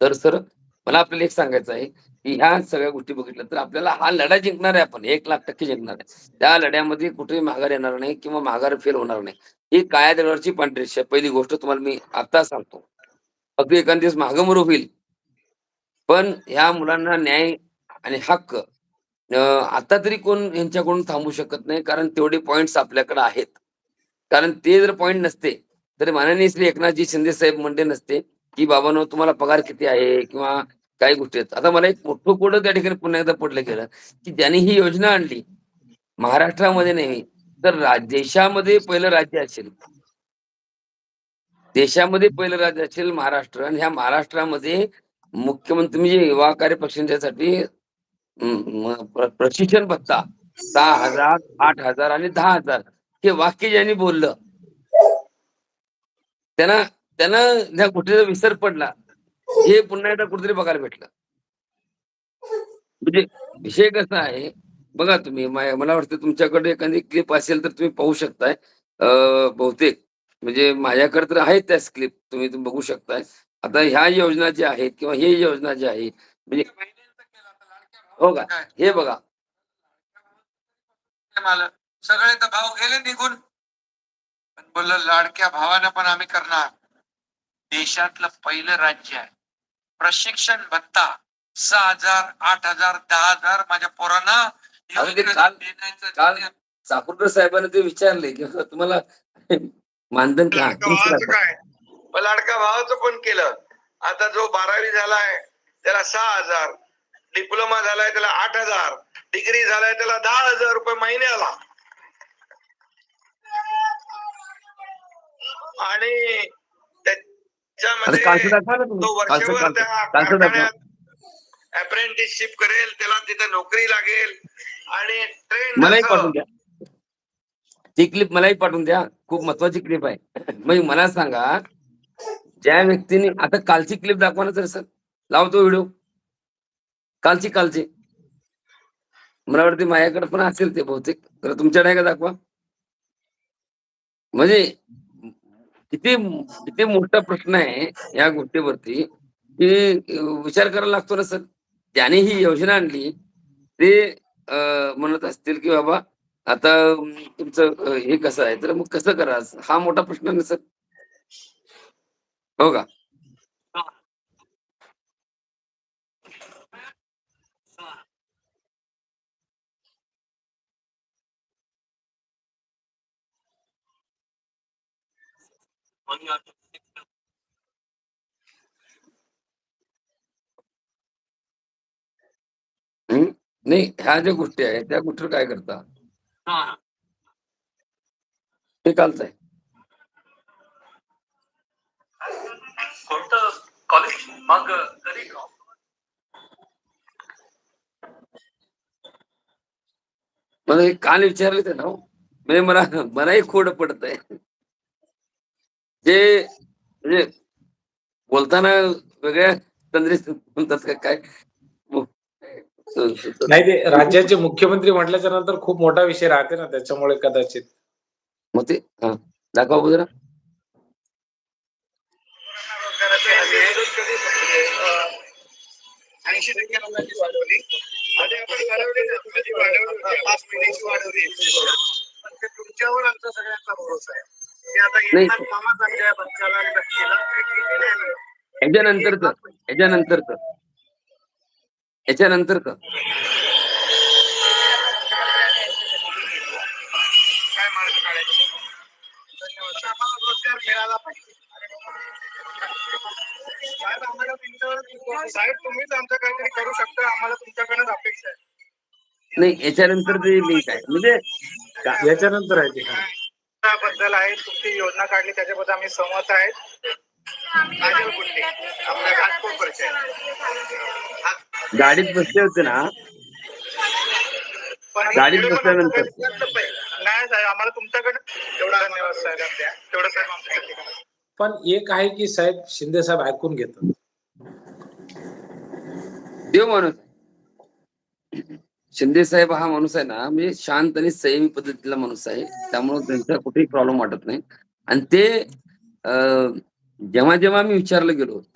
तर सर मला आपल्याला एक सांगायचं आहे, की ह्या सगळ्या गोष्टी बघितल्या तर आपल्याला हा लढा जिंकणार आहे आपण एक लाख टक्के जिंकणार आहे. त्या लढ्यामध्ये कुठेही माघार येणार नाही किंवा माघार फेल होणार नाही. ही काळ्या दगडावरची पांढरी पहिली गोष्ट तुम्हाला मी आता सांगतो. अगदी एखाद दिवस मागं-पुढं होईल. पण ह्या मुलांना न्याय आणि हक्क आता तरी कोण यांच्याकडून थांबू शकत नाही. कारण तेवढे पॉइंट्स आपल्याकडे आहेत. कारण ते जर पॉइंट नसते, तर माननीय श्री एकनाथजी शिंदे साहेब म्हणते नसते, की "बाबांनो तुम्हाला पगार किती आहे?" किंवा काही गोष्टी आहेत. आता मला एक मोठं कोडं त्या ठिकाणी पुन्हा एकदा पडलं गेलं, की ज्यांनी ही योजना आणली, महाराष्ट्रामध्ये नाही, तर देशामध्ये पहिलं राज्य असेल. देशामध्ये पहिलं राज्य असेल महाराष्ट्र आणि ह्या महाराष्ट्रामध्ये मुख्यमंत्री म्हणजे युवा कार्य प्रशिक्षण भत्ता म प्र प्रशिक्षण भत्ता 6,000, 8,000 आणि 10,000 हे वाक्य ज्यांनी बोललं त्यांना त्यांना ह्या गोष्टीचा विसर पडला. हे पुन्हा एकदा कुठेतरी बघायला भेटलं. म्हणजे विषय कसा आहे, बघा तुम्ही मला वाटतं तुमच्याकडे एखादी क्लिप असेल तर तुम्ही पाहू शकताय. बहुतेक म्हणजे माझ्याकडे तर आहेत त्याच क्लिप तुम्ही बघू शकताय. आता ह्या योजना ज्या आहेत किंवा हे योजना जी आहे म्हणजे हो का? हे बघा. सगळे तर भाव गेले निघून पण बोललं लाडक्या भावानं पण आम्ही करणार देशातलं पहिलं राज्य आहे. प्रशिक्षण भत्ता सहा हजार आठ हजार दहा हजार माझ्या पोरांना चाकूरकर साहेबांनी ते विचारले की तुम्हाला मानधन का लाडका भावाचं काय? लाडका भावाचं पण केलं. आता जो बारावी झालाय त्याला सहा हजार. डिप्लोमा झालाय त्याला आठ हजार. डिग्री झालाय त्याला दहा हजार रुपये महिन्याला त्याच्यामध्ये कालचं दाखवा ना तो तुम्ही कालचं वर्षभर कालचं. त्या कालचं दाखवा कारखान्यात अप्रेंटिसशिप करेल त्याला तिथे नोकरी लागेल आणि ट्रेन मलाही पाठवून द्या. ती क्लिप मलाही पाठवून द्या. खूप महत्वाची क्लिप आहे. मग मला सांगा ज्या व्यक्तीने आता कालची क्लिप दाखवा ना तर सर. लावतो व्हिडिओ कालची कालची. मला वाटते माझ्याकडे पण असेल ते बहुतेक. तर तुमच्याकडे का दाखवा? म्हणजे किती किती मोठा प्रश्न आहे या गोष्टीवरती की विचार करायला लागतो ना सर. त्याने ही योजना आणली ते म्हणत असतील की बाबा आता तुमचं हे कसं आहे? तर मग कसं करा हा मोठा प्रश्न आहे सर. हो का? हम्म? नाही ह्या ज्या गोष्टी आहेत त्या गोष्टी काय करता? हे कालचं आहे. कोणतं कॉलेज मग तरी मला हे काल विचारले ते ना हो. म्हणजे मला मलाही खोड पडत आहे जे म्हणजे बोलताना वेगळ्या तंद्रीत म्हणतात का काय? नाही ते राज्याचे मुख्यमंत्री म्हटल्याच्या नंतर खूप मोठा विषय राहते ना त्याच्यामुळे कदाचित. मग ते दाखवा बघू जरा. ऐंशी टक्के लोकांची वाढवली आणि आपण वाढवली पाच महिन्याची वाढवली तुमच्यावर आमचा सगळ्यांचा भरोसा आहे. नाही. काही नाही. याच्यानंतरच याच्यानंतरच याच्यानंतर का काय मार्ग काढायचे? धन्यवाद. आम्हाला रोजगार मिळाला पाहिजे. साहेब आम्हाला तुमच्यावर साहेब तुम्हीच आमचं काहीतरी करू शकता. आम्हाला तुमच्याकडेच अपेक्षा आहे. नाही याच्यानंतर जे लिंक आहे. म्हणजे का- याच्यानंतर आहे ते. हा. बद्दल आहे तुमची योजना काढली त्याच्याबद्दल आम्ही सहमत घाटकोपरचे गाडीत बसले होते ना? पण गाडीत बसल्यानंतर. नाही. साहेब आम्हाला तुमच्याकडे तेवढा धन्यवाद साहेब तेवढं साहेब आमच्याकडे. पण एक आहे की साहेब शिंदे साहेब ऐकून घेतात. देव माणूस शिंदे साहेब हा माणूस आहे ना म्हणजे शांत आणि संयमी पद्धतीतला माणूस आहे. त्यामुळे त्यांचा कुठेही प्रॉब्लेम वाटत नाही. आणि ते जेव्हा जेव्हा मी विचारलं गेलो